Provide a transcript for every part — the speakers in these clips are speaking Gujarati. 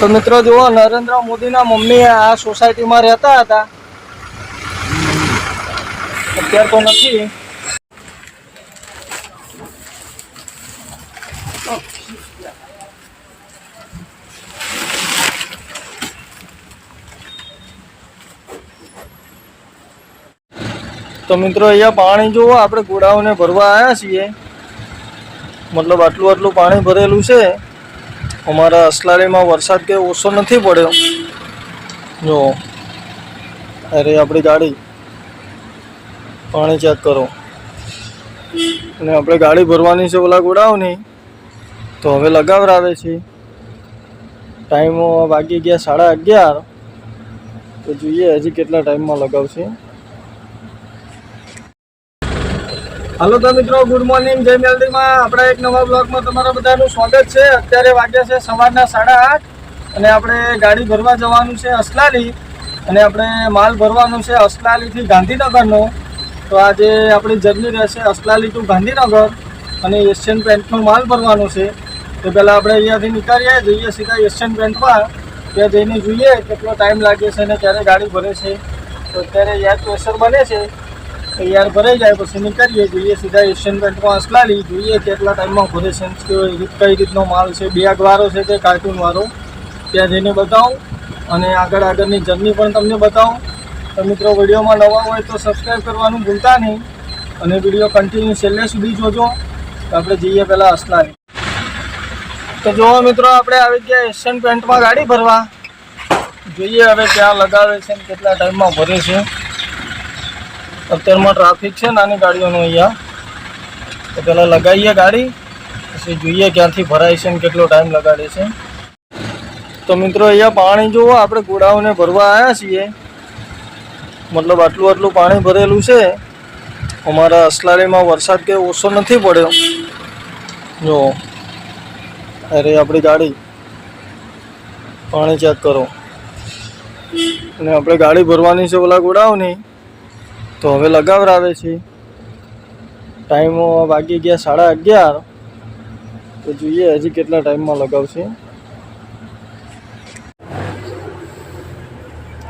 તો મિત્રો જુઓ, નરેન્દ્ર મોદીના મમ્મી આ સોસાયટીમાં રહેતા હતા. અત્યારે તો નથી. તો મિત્રો અહીંયા પાણી જુઓ, આપણે ઘોડાઓને ભરવા આવ્યા છીએ. મતલબ આટલું આટલું પાણી ભરેલું છે. અમારા અસલાલીમાં વરસાદ કે ઓછો નથી પડ્યો. જો, અરે આપણી ગાડી, પાણી ચેક કરો. અને આપણે ગાડી ભરવાની છે ઓલા ગોડાઓની તો હવે લગાવરાવે છે. ટાઈમ વાગી ગયા સાડા અગિયાર. તો જોઈએ હજી કેટલા ટાઈમમાં લગાવશે. હાલો તો મિત્રો ગુડ મોર્નિંગ જય મેલડીમાં. આપણા એક નવા બ્લોગમાં તમારા બધાનું સ્વાગત છે. અત્યારે વાગ્યા છે સવારના સાડા આઠ અને આપણે ગાડી ભરવા જવાનું છે અસલાલી અને આપણે માલ ભરવાનો છે અસલાલીથી ગાંધીનગરનો. તો આજે આપણી જર્ની રહેશે અસલાલી ટુ ગાંધીનગર અને એશિયન પેન્ટનો માલ ભરવાનો છે. તો પહેલાં આપણે અહીંયાથી નીકળીએ, જઈએ સીધા એશિયન પેન્ટમાં. ત્યાં જઈને જોઈએ કેટલો ટાઈમ લાગે છે અને ક્યારે ગાડી ભરે છે. તો અત્યારે યાદ પ્રેશર બને છે. તૈયાર ભરાઈ જાય, પછી નીકળીએ જોઈએ, સીધા એશિયન પેન્ટમાં અસલાલી જોઈએ કેટલા ટાઈમમાં ભરે છે કઈ રીતનો માલ છે બેગ વાળો છે તે કાર્ટૂન વાળો ત્યાં જઈને બતાવું અને આગળ આગળની જર્ની પણ તમને બતાવું. તો મિત્રો, વિડીયોમાં નવા હોય તો સબસ્ક્રાઈબ કરવાનું ભૂલતા નહીં અને વીડિયો કન્ટિન્યુ છેલ્લે સુધી જોજો. તો આપણે જઈએ પહેલાં અસલાલી તો જુઓ મિત્રો, આપણે આવી ગયા એશિયન પેન્ટમાં ગાડી ભરવા. જોઈએ હવે ક્યાં લગાવે છે કેટલા ટાઈમમાં ભરે છે. અત્યારમાં ટ્રાફિક છે, નાની ગાડીઓનું અહીંયા. તો પહેલાં લગાવીએ ગાડી, પછી જોઈએ ક્યાંથી ભરાય છે ને કેટલો ટાઈમ લગાડે છે. તો મિત્રો, અહીંયા પાણી જુઓ, આપણે ઘોડાઓને ભરવા આવ્યા છીએ. મતલબ આટલું આટલું પાણી ભરેલું છે. અમારા અસલાડીમાં વરસાદ કે ઓછો નથી પડ્યો. જો અરે આપણી ગાડી. પાણી ચેક કરો. અને આપણે ગાડી ભરવાની છે ઓલા ગોડાઓની તો હવે લગાવરાવે છે. ટાઈમ વાગી ગયા સાડા અગિયાર. તો જોઈએ હજી કેટલા ટાઈમમાં લગાવશે.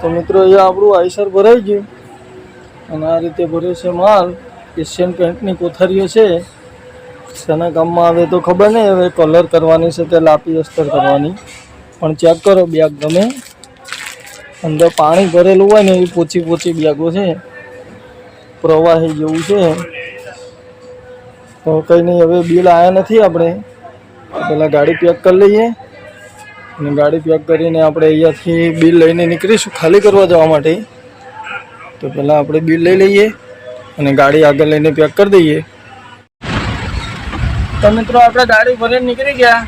તો મિત્રો અહીંયા આપણું આઈસર ભરાઈ ગયું. અને આ રીતે ભર્યો છે માલ. એશિયન પેન્ટની કોથરીઓ છે. શેના કામમાં આવે તો ખબર નહીં. હવે કલર કરવાની છે કે લાપી અસ્તર કરવાની. પણ ચેક કરો, બેગ ગમે. અંદર પાણી ભરેલું હોય ને એવી પોચી પોચી બેગો છે. પ્રવાહી જેવું છે. તો કંઈ નહીં, હવે બિલ આવ્યા નથી આપણે. પહેલાં ગાડી પેક કરી લઈએ. અને ગાડી પેક કરીને આપણે અહીંયાથી બિલ લઈને નીકળીશું ખાલી કરવા જવા માટે. તો પહેલાં આપણે બિલ લઈ લઈએ અને ગાડી આગળ લઈને પેક કરી દઈએ. તો મિત્રો, આપણે ગાડી ભરીને નીકળી ગયા.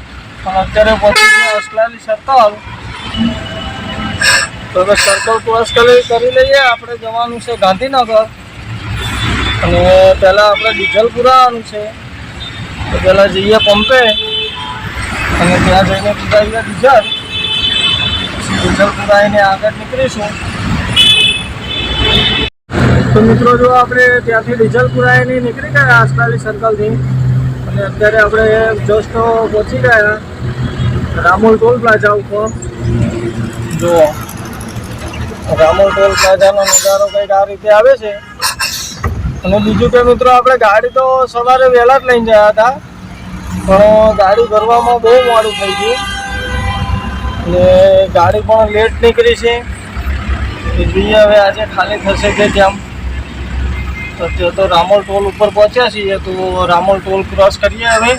પણ અત્યારે પહોંચી ગયા અસલાલી સર્કલ તો સર્કલ ક્રોસ કરી કરી લઈએ. આપણે જવાનું છે ગાંધીનગર. અને પહેલાં આપણે ડીઝલ પુરાવાનું છે. તો પહેલાં જઈએ પંપે. અને ત્યાં જઈને પુરાવીએ ડીઝલ. ડીઝલ પુરાવીને આગળ નીકળીશું. તો મિત્રો જો આપણે ત્યાંથી ડીઝલ પુરાવીને નીકળી ગયા અસલાલી સર્કલથી અને અત્યારે આપણે જસ્ટ પહોંચી ગયા. રામોલ ટોલ પ્લાઝા ઉપર. જો રામોલ ટોલ પ્લાઝાનો નજારો કંઈક આ રીતે આવે છે. અને બીજું કે મિત્રો, આપણે ગાડી તો સવારે વહેલા જ લઈને ગયા હતા. પણ ગાડી ભરવામાં બહુ મોડું થઈ ગયું. અને ગાડી પણ લેટ નીકળી છે. એ જોઈએ હવે આજે ખાલી થશે કે કેમ. તે તો રામોલ ટોલ ઉપર પહોંચ્યા છીએ, તો રામોલ ટોલ ક્રોસ કરીએ હવે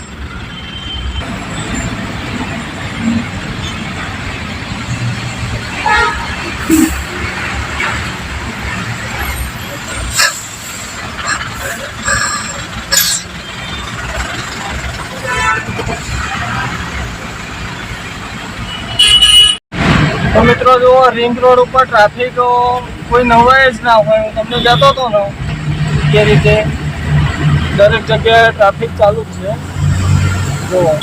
તો મિત્રો જુઓ રિંગ રોડ ઉપર ટ્રાફિક કોઈ નવાય જ ના હોય, હું તમને જતો હતો ને એ રીતે દરેક જગ્યાએ ટ્રાફિક ચાલુ જ છે. જુઓ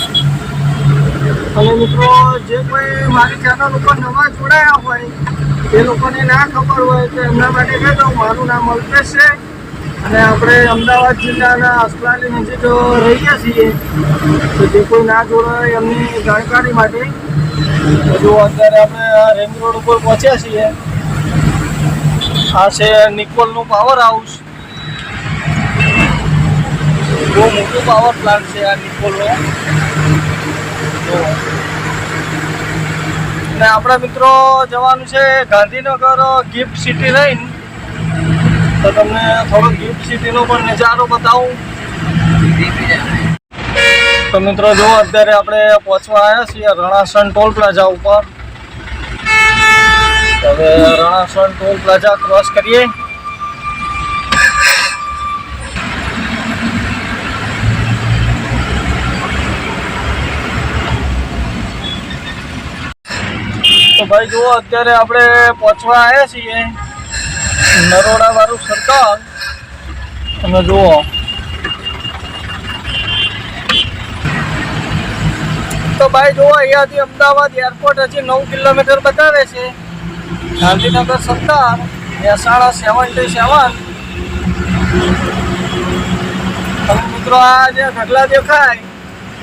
અને મિત્રો, જે કોઈ મારી ચેનલ ઉપર નવા જોડાયા હોય, એ લોકોને ના ખબર હોય, તો એમના માટે કહી દઉં મારું નામ અલ્પેશ છે. અને આપણે અમદાવાદ જિલ્લાના અસલાની નજીક રહીએ છીએ. તો જે કોઈ ના જોડાય એમની જાણકારી માટે હજુ અત્યારે આપણે આ રેન્જ રોડ ઉપર પહોંચ્યા છીએ, આ છે નિકોલનું પાવર હાઉસ બહુ મોટું પાવર પ્લાન્ટ છે આ નિકોલનો. અને આપણા મિત્રો જવાનું છે ગાંધીનગર ગિફ્ટ સિટી રહીને તો તમને થોડો ગિફ્ટ સિટીનો પણ નજારો બતાવું. તો મિત્રો જો અત્યારે આપણે પહોંચવા આવ્યા છીએ રણાસણ ટોલ પ્લાઝા ઉપર. હવે રણાસણ ટોલ પ્લાઝા ક્રોસ કરીએ. તો ભાઈ જુઓ, અત્યારે આપણે પહોંચવા આવ્યા છીએ. નરોડા વાળું સરકાર. તમે જુઓ. તો ભાઈ જુઓ, અહીંયાથી અમદાવાદ એરપોર્ટ હજી નવ કિલોમીટર બતાવે છે. ગાંધીનગર સત્તર મહેસાણા સેવન્ટી સેવન. મિત્રો આ જે ઢગલા દેખાય,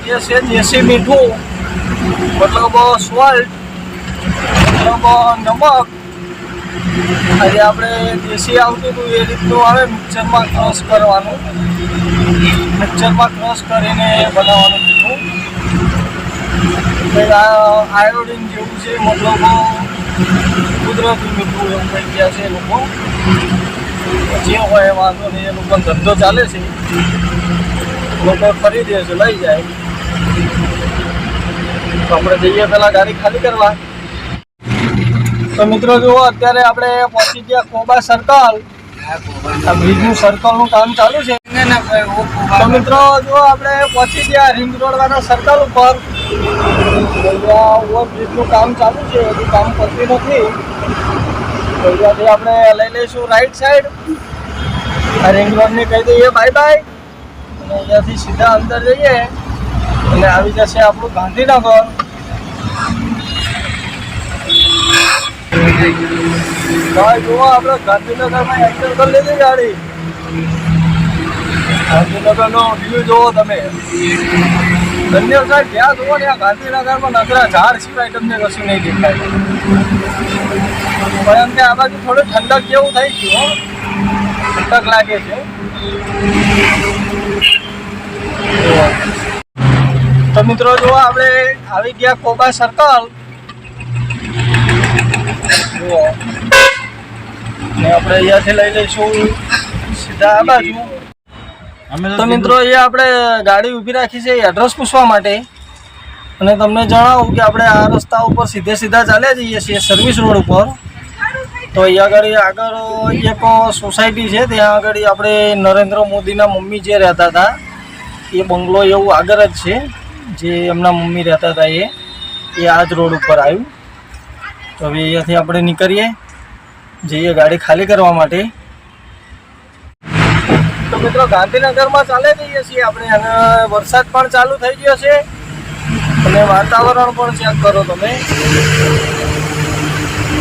એ છે દેશી મીઠું. મતલબ સોલ્ટ મતલબ નમક. આજે આપણે દેશી આવતું હતું, એ રીતનું આવે મિક્સરમાં ક્રોસ કરવાનું. મિક્સરમાં ક્રોસ કરીને બનાવવાનું મીઠું આયોડિન જેવું છે મતલબ કુદરતી મીઠું એવું થઈ ગયા છે લોકો. જે હોય વાંધો નહીં, એ લોકો ધંધો ચાલે છે. લોકો ખરીદે છે, લઈ જાય. તો આપણે જઈએ પહેલાં ગાડી ખાલી કરવા. તો મિત્રો જુઓ, અત્યારે આપણે પહોંચી ગયા કોબા સર્કલ આ બ્રિજનું સર્કલનું કામ ચાલુ છે. તો મિત્રો જો આપણે પહોંચી ગયા રિંગ રોડ વાળા સર્કલ ઉપર બ્રિજનું કામ ચાલુ છે હજુ કામ પત્યું નથી. તો અહીંયાથી આપણે લઈ લઈશું રાઈટ સાઈડ આ રિંગ રોડને કહી દઈએ બાય બાય અને અહીંયાથી સીધા અંદર જઈએ. અને આવી જશે આપણું ગાંધીનગર. જુઓ આપણે ગાંધીનગરમાં એક્ટર કરી લીધી ગાડી. ગાંધીનગરનો વ્યૂ જુઓ તમે. ધન્ય સાહેબ જ્યાં જુઓ ને આ ગાંધીનગરમાં નકરા ઝાડ સિવાય તમને કશું નહીં દેખાય. પણ એમ કે આ બાજુ થોડું ઠંડક જેવું થઈ ગયું. ઠંડક લાગે છે. તો મિત્રો જુઓ આપણે આવી ગયા કોબા સર્કલ ને આપણે અહીંયાથી લઈ લઈશું સીધા આ બાજુ. તો મિત્રો એ આપણે ગાડી ઊભી રાખી છે એડ્રેસ પૂછવા માટે. અને તમને જણાવું કે આપણે આ રસ્તા ઉપર સીધે સીધા ચાલ્યા જઈએ છીએ સર્વિસ રોડ ઉપર. તો અહીંયા આગળ આગળ એક સોસાયટી છે ત્યાં આગળ આપણે નરેન્દ્ર મોદીના મમ્મી જે રહેતા હતા એ બંગલો એવું આગળ જ છે જે એમના મમ્મી રહેતા હતા એ એ આ જ રોડ ઉપર આવ્યું. તો હવે અહીંયાથી આપણે નીકળીએ જઈએ ગાડી ખાલી કરવા માટે. મિત્રો, ગાંધીનગરમાં ચાલે જઈએ છીએ આપણે, અને વરસાદ પણ ચાલુ થઈ ગયો છે. અને વાતાવરણ પણ ચેક કરો તમે.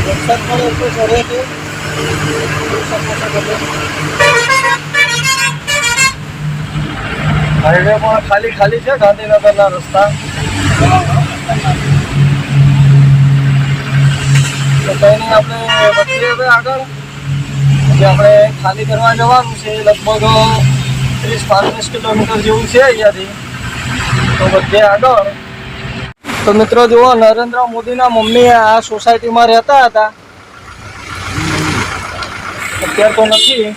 વરસાદ પણ એટલો ચડે છે. હાઈવે પણ ખાલી ખાલી છે, ગાંધીનગરના રસ્તા. તો કંઈ નહીં, આપણે વધીએ આગળ. જે આપણે ખાલી કરવા જવાનું છે, લગભગ ત્રીસ, પાંત્રીસ કિલોમીટર જેવું છે અહીંયાથી. તો બધે આગળ. તો મિત્રો જુઓ, નરેન્દ્ર મોદીના મમ્મી આ સોસાયટીમાં રહેતા હતા. અત્યારે તો નથી.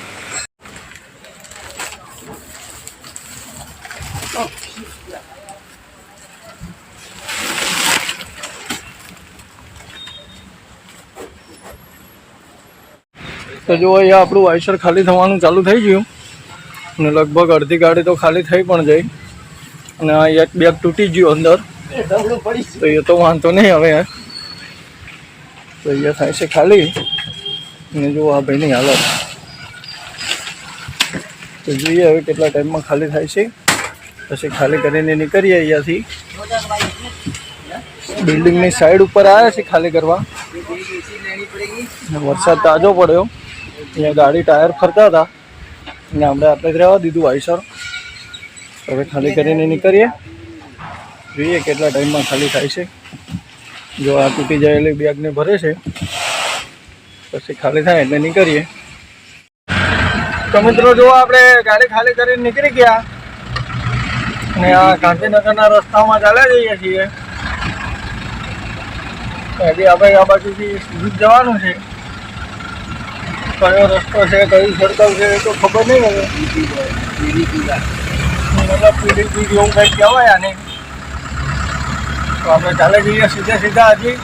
તો જો અહીંયા આપણું વાઇસર ખાલી થવાનું ચાલુ થઈ ગયું અને લગભગ અડધી ગાડી તો ખાલી થઈ પણ જાય અને આ એક બેગ તૂટી ગયું અંદર. તો એ તો વાંધો નહીં હવે. તો અહીંયા થાય છે ખાલી. અને જો આ ભાઈની હાલત. તો જોઈએ હવે કેટલા ટાઈમમાં ખાલી થાય છે. પછી ખાલી કરીને નીકળીએ અહીંયાથી. બિલ્ડિંગની સાઈડ ઉપર આવ્યા છે ખાલી કરવા. વરસાદ તાજો પડ્યો. અહીંયા ગાડી ટાયર ફરતા હતા. અને આપણે આપણે જ રહેવા દીધું આઈસર હવે ખાલી કરીને નીકળીએ. જોઈએ કેટલા ટાઈમમાં ખાલી થાય છે. જો આ તૂટી જાયેલી બેગને ભરે છે, પછી ખાલી થાય એટલે નીકળીએ. તો મિત્રો જો આપણે ગાડી ખાલી કરીને નીકળી ગયા અને આ ગાંધીનગરના રસ્તામાં ચાલ્યા જઈએ છીએ. હજી આપણે આ બાજુથી જ જવાનું છે. કયો રસ્તો છે, કયું સર્કલ છે એ તો ખબર નહીં હવે. મતલબ પીડી પીડી એવું કંઈક કહેવાય આને. તો આપણે ચાલે જઈએ સીધા સીધા હજી.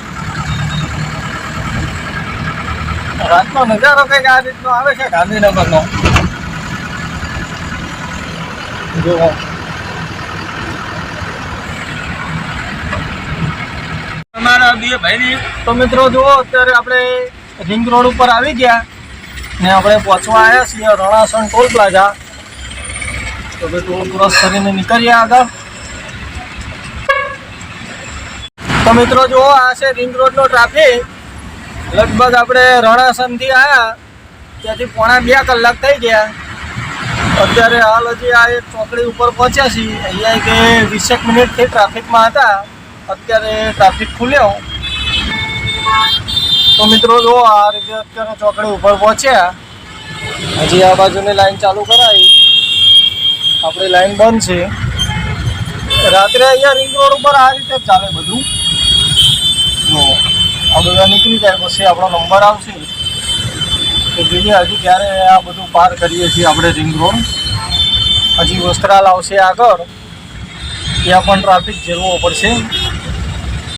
રાતનો નજારો કંઈક આ રીતનો આવે છે, ગાંધીનગરનો. જો અમારા બે ભાઈની, તો મિત્રો જુઓ, અત્યારે આપણે રિંગ રોડ ઉપર આવી ગયા. ને આપણે પહોંચવા આવ્યા છીએ રણાસણ ટોલ પ્લાઝા. તો હવે ટોલ ક્રોસ કરીને નીકળીએ આગળ. તો મિત્રો જુઓ, આ છે રિંગ રોડનો ટ્રાફિક. લગભગ આપણે રણાસણથી આવ્યા. ત્યાંથી પોણા બે કલાક થઈ ગયા. અત્યારે હાલ હજી આ એક ચોકડી ઉપર પહોંચ્યા છીએ. અહીંયા કે વીસેક મિનિટથી ટ્રાફિકમાં હતા. અત્યારે ટ્રાફિક ખુલ્યો. તો મિત્રો જો આ રીતે અત્યારે ચોકડી ઉપર પહોંચ્યા. હજી આ બાજુની લાઈન ચાલુ કરાવી આપણી લાઈન બંધ છે. રાત્રે અહીંયા રિંગ રોડ ઉપર આ રીતે ચાલે બધું. જો, આ બધા નીકળી જાય પછી આપણો નંબર આવશે. તો જોઈએ હજી ક્યારે આ બધું પાર કરીએ છીએ આપણે રિંગ રોડ. હજી વસ્ત્રાલ આવશે આગળ. ત્યાં પણ ટ્રાફિક ઝેલવો પડશે.